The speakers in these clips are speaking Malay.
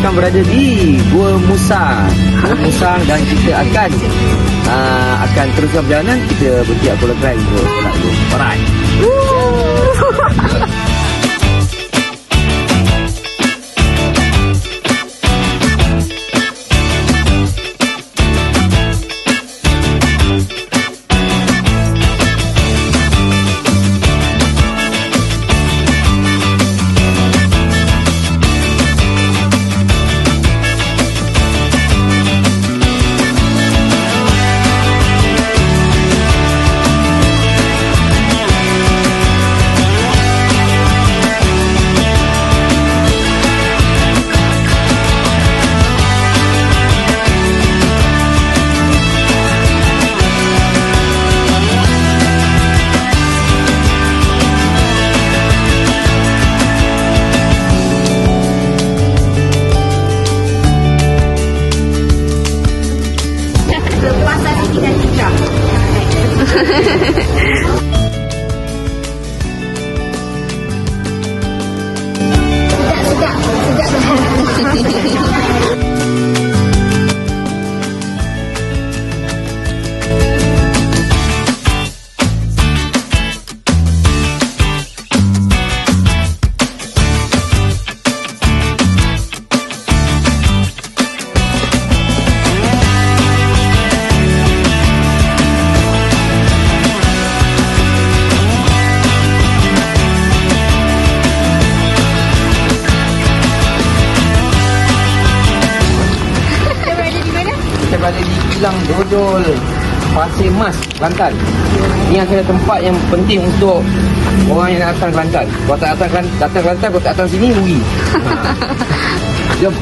sekarang berada di Gua Musang. Gua Musang dan kita akan uh, akan teruskan perjalanan. Kita berhenti Krai untuk solat dulu. Alright. Kilang Dodol Pasir Mas, Kelantan. Ini adalah tempat yang penting untuk orang yang nak datang Kelantan. Kalau tak datang Kelantan, datang Kelantan, kalau tak datang sini, rugi. Ha. Jom.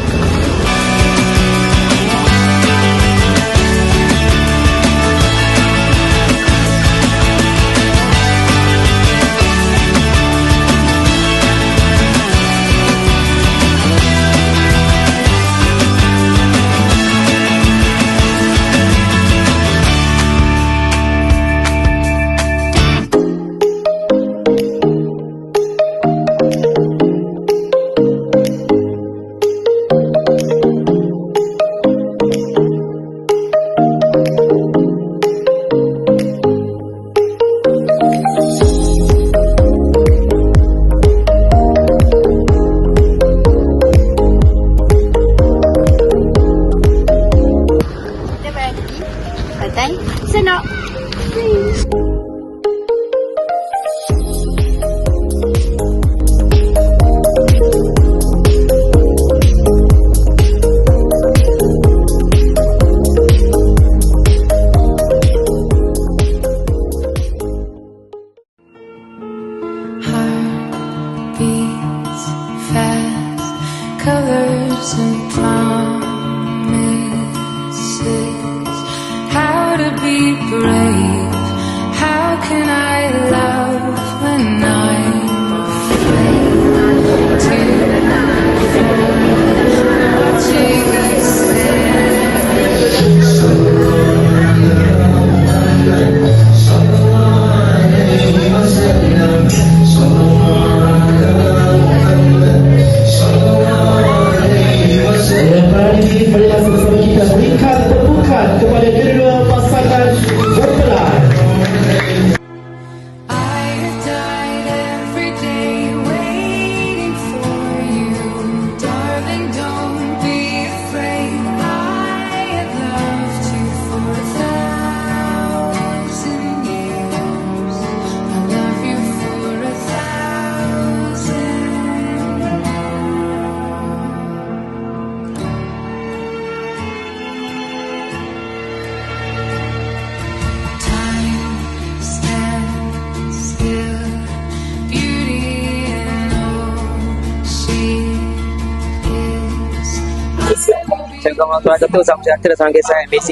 Kawan tuan Dato' sama saya kata datang saya MBC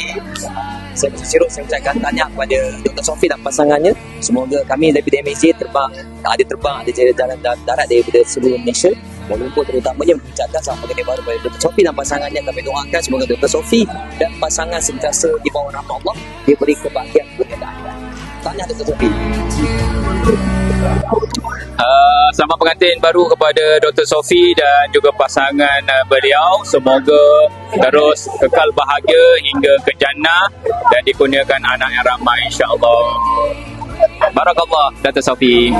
saya bersirut saya ucapkan tanya kepada Dr. Sofi dan pasangannya semoga kami daripada MBC terbang ada terbang ada jalan jalan darat daripada seluruh Malaysia Kuala Lumpur terutamanya mengucapkan selamat pagi baru kepada Dr. Sofi dan pasangannya kami doakan semoga Dr. Sofi dan pasangan sentiasa di bawah rahmat Allah diberi kebahagiaan akhirat tanya Dr. Sofi Uh, selamat pengantin baru kepada Dr. Sofi dan juga pasangan uh, beliau. Semoga terus kekal bahagia hingga ke jannah dan dikurniakan anak yang ramai insya-Allah. Barakallah Dr. Sofi.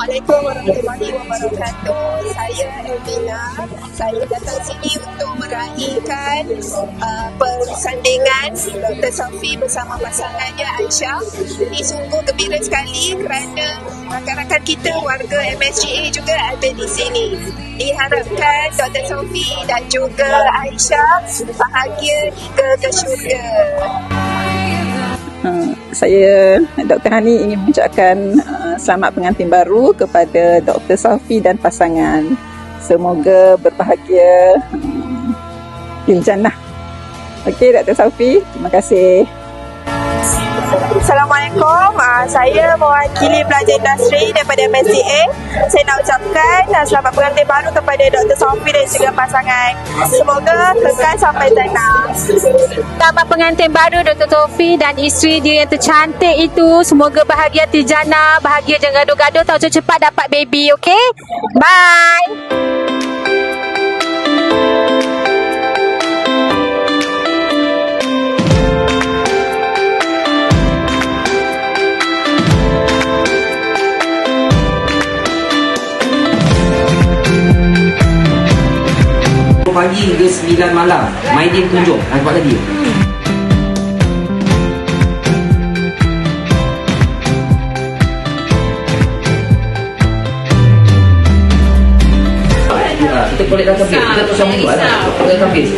Assalamualaikum warahmatullahi wabarakatuh. Saya Elvina. Saya datang sini untuk meraihkan uh, persandingan Dr. Sofi bersama pasangannya Aisyah. Ini sungguh gembira sekali kerana rakan-rakan kita warga MSGA juga ada di sini. Diharapkan Dr. Sofi dan juga Aisyah bahagia hingga ke syurga. Uh, saya Dr. Hani ingin mengucapkan uh, selamat pengantin baru kepada Dr. Safi dan pasangan. Semoga berbahagia um, di jannah. Okey Dr. Safi, terima kasih. Assalamualaikum. Uh, saya mewakili pelajar industri daripada MSCA. Saya nak ucapkan uh, selamat pengantin baru kepada Dr. Sofi dan juga pasangan. Semoga kekal sampai jannah. Selamat pengantin baru Dr. Tofi dan isteri dia yang tercantik itu. Semoga bahagia tijana, bahagia jangan gaduh-gaduh, tahu cepat dapat baby, okay? Bye! Pagi hingga 9 malam. Maidin tunjuk. Nampak tadi. Ah, Kita boleh habis. Kita tu sama buat lah. Kita habis